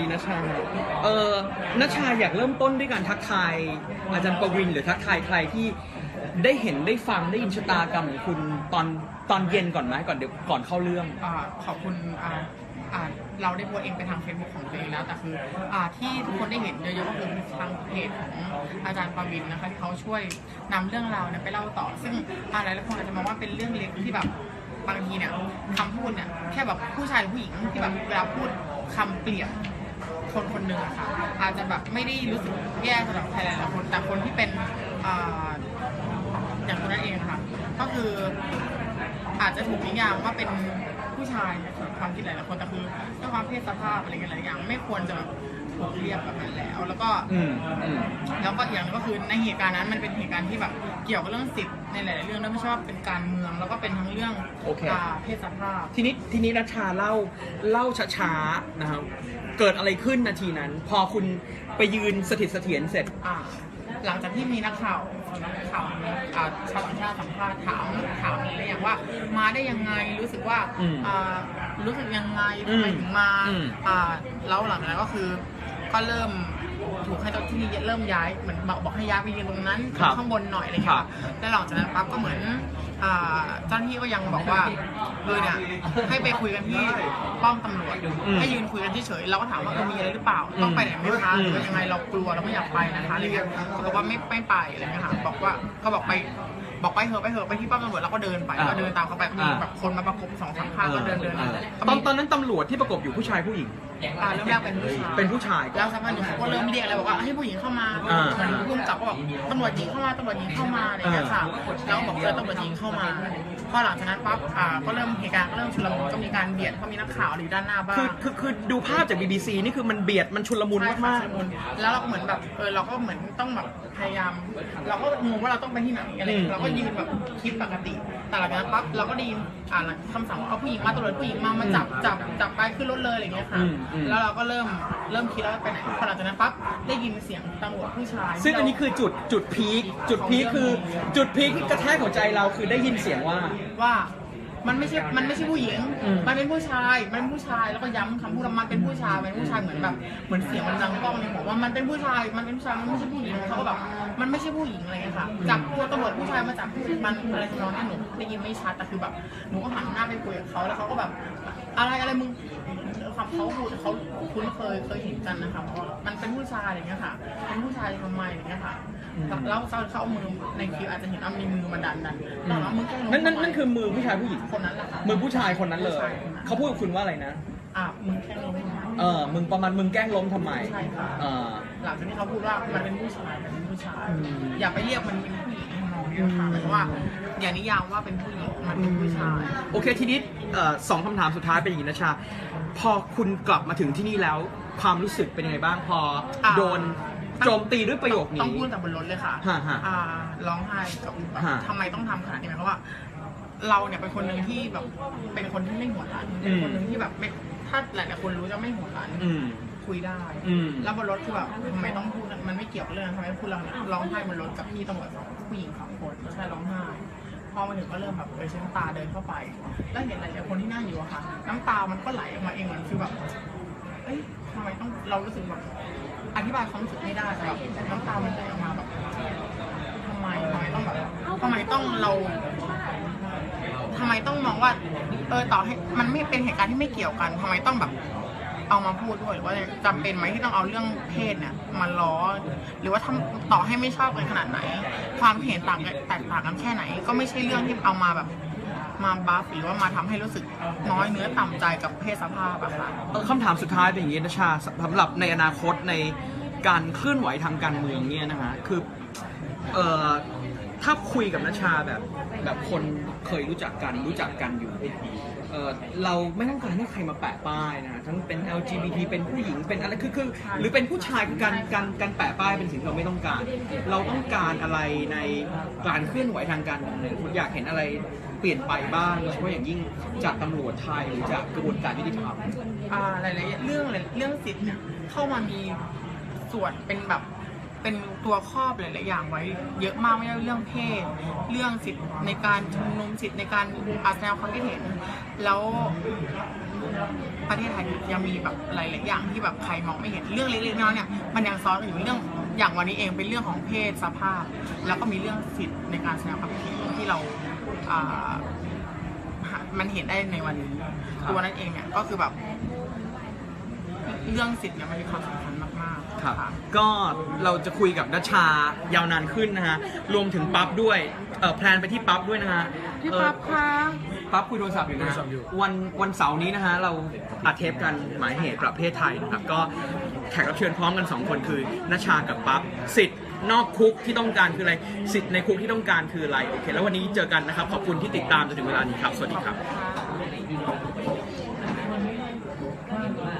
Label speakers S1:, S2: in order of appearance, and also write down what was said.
S1: ดีนะชาเออนัชชาอยากเริ่มต้นด้วยการทักทายอาจารย์ประวินหรือทักทายใครที่ได้เห็นได้ฟังได้ยินชะตากรรมของคุณตอนตอนเย็นก่อนไหมก่อนเดี๋ยวก่อนเข้าเรื่อง
S2: อาขอบคุณอ่าอ่าเราได้โพสต์เองไปทาง Facebook ของตัวเองแล้วแต่คืออ่าที่ทุกคนได้เห็นเยอะๆก็คือทางเพจของอาจารย์ปวินนะคะที่เขาช่วยนำเรื่องราวเนยไปเล่าต่อ ซึ่งอ่าหลายๆคนอาจจะมองว่าเป็นเรื่องเล็กที่แบบบางทีเนี่ยคำพูดเนี่ยแค่แบบผู้ชายหรือผู้หญิงที่แบบเวลาพูดคำเปลี่ยน คนคนหนึ่งอะค่ะอาจจะแบบไม่ได้รู้สึกแย่สำหรับใครหลายๆคนแต่คนที่เป็นอ่าอย่างคนนั้นเองอะค่ะ ก็คืออาจจะถูกนิยามว่าเป็นผู้ชายความคิดหลายๆคนแต่คือด้วยความเพศสภาพอะไรกันหลายอย่าง ไม่ควรจะ เรียกแบบนั้นแล้ว แล้วก็
S1: อืมอืม
S2: แล้วก็อีกอย่างหนึ่งก็คือในเหตุการณ์นั้นมันเป็นเหตุการณ์ที่แบบเกี่ยวกับเรื่องสิทธิ์ในหลายๆเรื่องด้วยไม่ใช่ว่าเป็นการเมือง แล้วก็เป็นทั้งเรื่อง
S1: โอเค
S2: อ่าเพศสภาพ
S1: ทีนี้ทีนี้นัชชาเล่าเล่าช้าๆนะครับ เกิดอะไรขึ้นนาทีนั้น พอคุณไปยืนสถิตเสถียรเสร็จ
S2: อ่า หลังจากที่มีนักข่าวนักข่าวอ่าชาวต่างชาติสัมภาษณ์ถามถามอะไรอย่างว่ามาได้ยังไงรู้สึกว่า
S1: อืม
S2: อ่ารู้สึกยังไงทำไมถึงมา
S1: อืม
S2: อ่าแล้วหลังจากนั้นก็คือก็เริ่ม ถูกให้เจ้าที่นี่เริ่มย้ายเหมือนบอกบอกให้ย้ายไปยืนตรงนั้น
S1: ครับ
S2: ข้างบนหน่อยอะไร
S1: ครั
S2: เงี้ย
S1: บ
S2: ค่ะแล้วหลังจากนั้นปั๊บก็เหมือนอ่าเจ้าหน้าที่ก็ยังบอกว่าเออเนี่ยให้ไปคุยกันที่ป้อมตำรวจ
S1: อืม
S2: ให้ยืนคุยกันเฉยๆเราก็ถามว่าเออมีอะไรหรือเปล่าต้องไปไหนไหมคะหรือว่ายังไงเรากลัวเราไม่อยากไปนะคะอะไรเงี้ยเขาบอกว่าไม่ไม่ไปอะไรเงี้ยค่ะบอกว่าก็บอกไปบอกไปเถอะไปเถอะไปที่ป้อมตำรวจแล้วก็เดินไป
S1: อ่า
S2: ก็เดินตามเขาไปก็มี
S1: อ่า
S2: แบบคนมาประกบสองสามข้างก็เดินเดิน
S1: เออ
S2: ก็
S1: ตอน
S2: มี
S1: ตอนนั้นตำรวจที่ประกบอยู่ผู้ชายผู้หญิง
S2: อ่าเริ่มแรกเป็นผู้ชาย
S1: เป็นผู้ชายก่อน
S2: แล้วสักพักหนึ่งเขาก็เริ่มเรียกแล้วบอกว่าให้ผู้หญิงเข้ามา
S1: อ่า
S2: เหมือนผู้กำกับก็บอกตำรวจหญิงเข้ามาตำรวจหญิงเข้ามาอะไรอย่างเงี้ยค่ะแล้วบอกเออตำรวจหญิงเข้ามาพอหลังจากนั้นปั๊บอ่าก็เริ่มเหตุการณ์ก็เริ่มชุลมุนก็มีการเบียดเพราะมีนักข่าวอยู่ด้านหน้าบ้า
S1: คือง คือคือดูภาพจาก BBC นี่คือมันเบียดมันชุลมุน
S2: ใช่ค่ะ
S1: มาก
S2: ชุลมุนแล้วเราก็เหมือนแบบเออเราก็เหมือนต้องแบบพยายาม เราก็งงว่าเราต้องไปที่ไหนอะไรอย่างเงี้ยเราก็ยืนแบบคิดปกติ แต่หลังจากนั้นปั๊บเราก็ได้ยินอ่านคำสั่งว่าเอาผู้หญิงมาตำรวจผู้หญิงมามาจับจับจับไปขึ้นรถเลยอะไรอย่างเงี้ยค่ะ
S1: อืมอืม
S2: แล้วเราก็เริ่มเริ่มคิดแล้วไปไหนพอหลังจากนั้นปั๊บได้ยินเสียงตำรวจผู้ชาย
S1: ๆซึ่งอันนี้คือจุดจุดพีคจุดพีคคือ จุดพีคที่กระแทกหัวใจเราคือได้ยินเสียงว่า
S2: ว่า มันไม่ใช่ มันไม่ใช่ผู้หญิง
S1: อืม
S2: มันเป็นผู้ชาย มันเป็นผู้ชาย แล้วก็ย้ำคำพูดว่ามันเป็นผู้ชาย มันเป็นผู้ชายเหมือนแบบ เหมือนเสียงมันดังก้องในหัวว่ามันเป็นผู้ชาย มันเป็นผู้ชาย มันไม่ใช่ผู้หญิงเขาก็แบบ มันไม่ใช่ผู้หญิงอะไรอย่างเงี้ยค่ะ จับตัวตำรวจผู้ชายมาจับมันอะไรทำนองนั้นหนูได้ยินไม่ชัด แต่คือแบบ หนูก็หันหน้าไปคุยกับเขาแล้วเขาก็แบบ อะไรอะไรมึงคำเขาพูดเขาคุ้นเคยเคยเห็นกันนะคะเพราะว่ามันเป็นผู้ชายอย่างเงี้ยค่ะ เป็นผู้ชายทำไมอย่างเงี้ยค่ะแล้วเขาเขาเอามือในคลิปอาจจะเห็นว่ามีมือมาดันดันแล้วเอามือแกล้งห
S1: นั่นนั่น
S2: ทำไม
S1: นั่นคือมือผู้ชายผู้หญิง
S2: คนนั้นแหละค่ะ
S1: มือผู้ชายคนนั้นเลย
S2: ผู้ชายคนนั้น
S1: เขาพูดกับคุณว่าอะไรนะ
S2: อะมึงแค่ล้มทำไม
S1: เออ มึงประมาณมึงแกล้งล้มทำไม
S2: ใช่ค่ะ
S1: เออ
S2: หลังจากที่เขาพูดว่ามันเป็นผู้ชายมันเป็นผู้ชาย
S1: อืม
S2: อย่าไปเรียกมันเป็นผู้หญิงทำนองนี้ค่ะหมายถึงว่า อย่านิยามว่าเป็นผู้หญิงมันเป็นผู้ชาย
S1: โอเคทีนี้เอ่อสองคำถามสุดท้ายเป็นอย่างนี้นะชา พอคุณกลับมาถึงที่นี่แล้ว ความรู้สึกเป็นยังไงบ้างพอ
S2: อ่า
S1: โดนโจมตีด้วยประโยค
S2: ต้อง
S1: นี้
S2: พูดแต่บนรถเลยค่ะ
S1: ฮะฮะ
S2: อ่าร้องไห้กับแบบ
S1: ฮะ
S2: ทำไมต้องทำขนาดนี้หมายความว่า เราเนี่ยเป็นคนหนึ่งที่แบบเป็นคนที่ไม่หัวร้านเป็นคนหนึ่งที่แบบไม่ถ้าหลายๆคนรู้จะไม่หัวร้าน
S1: อืม
S2: คุยได้
S1: อืม
S2: แล้วบนรถคือแบบทำไมต้องพูดมันไม่เกี่ยวกับเรื่องทำไมพูดเราเนี่ยร้องไห้บนรถกับพี่ตำรวจสองผู้หญิงสองคนใช่ร้องไห้พอมาถึงก็เริ่มแบบเออใช้น้ำตาเดินเข้าไป แล้วเห็นหลายๆคนที่นั่งอยู่อะค่ะ น้ำตามันก็ไหลออกมาเองเหมือนคือแบบ เอ้ยทำไมต้องเรารู้สึกแบบอธิบายความรู้สึกไม่ได้แต่แบบน้ำตามันไหลออกมาแบบ ทำไมทำไมต้องแบบทำไมต้องเราทำไมต้องมองว่า เออต่อให้มันไม่เป็นเหตุการณ์ที่ไม่เกี่ยวกันทำไมต้องแบบ เอามาพูดด้วยหรือว่าจำเป็นไหมที่ต้องเอาเรื่องเพศเนี่ยมาล้อ หรือว่าทำต่อให้ไม่ชอบกันขนาดไหน ความเห็นต่างกันแตกต่างกันแค่ไหน ก็ไม่ใช่เรื่องที่เอามาแบบ มาบัฟหรือว่ามาทำให้รู้สึกน้อยเนื้อต่ำใจกับเพศสภาพอะค่ะ
S1: เออคำถามสุดท้ายเป็นอย่างนี้นะชาสำหรับในอนาคตในการเคลื่อนไหวทางการเมืองเนี่ยนะฮะคือเอ่อ ถ้าคุยกับนชาแบบแบบคนเคยรู้จักกันรู้จักกันอยู่เออเราไม่ต้องการให้ใครมาแปะป้ายนะฮะทั้งเป็น LGBT เป็นผู้หญิงเป็นอะไรคือคือหรือเป็นผู้ชายคือการการการแปะป้ายเป็นสิ่งที่เราไม่ต้องการ เราต้องการอะไรในการเคลื่อนไหวทางการเมืองคุณอยากเห็นอะไรเปลี่ยนไปบ้างโดยเฉพาะอย่างยิ่งจากตำรวจไทยหรือจากกระบวนการยุติธรรม
S2: อ่าหลายๆเรื่องหลายเรื่องสิทธิ์เนี่ยเข้ามามีส่วนเป็นแบบ เป็นตัวครอบหลายๆอย่างไว้เยอะมากไม่ว่าเรื่องเพศ เรื่องสิทธิ์ในการชุมนุมสิทธิ์ในการอาแสดงความคิดเห็น แล้วประเทศไทยยังมีแบบหลายๆอย่างที่แบบใครมองไม่เห็นเรื่องเล็กๆน้อยๆเนี่ยมันยังซ้อนอยู่เรื่องอย่างวันนี้เองเป็นเรื่องของเพศสภาพ แล้วก็มีเรื่องสิทธิ์ในการแสดงความคิดเห็นที่เราอ่ามันเห็นได้ในวันนี้ตัวนั้นเองเนี่ยก็คือแบบ เรื่องสิทธิ์เนี่ยมันมีความสำคัญมากๆ
S1: ครับ
S2: ค่ะ
S1: ก็เราจะคุยกับนัชชายาวนานขึ้นนะฮะ รวมถึงปั๊บด้วยเออแพลนไปที่ปั๊บด้วยนะฮะ
S2: พี่
S1: เอ่อ
S2: ปั๊บคะ
S1: ปั๊บคุยโทรศัพท์อยู่นะฮะวันวันเสาร์นี้นะฮะ เราอัดเทปกันหมายเหตุประเภทไทยนะครับ ก็แขกรับเชิญพร้อมกัน 2 คนคือนัชชากับปั๊บสิทธิ์นอกคุกที่ต้องการคืออะไร สิทธิ์ในคุกที่ต้องการคืออะไร โอเค แล้ววันนี้เจอกันนะครับ ขอบคุณที่ติดตามจนถึงเวลานี้ครับ สวัสดีครับ
S2: ค่ะ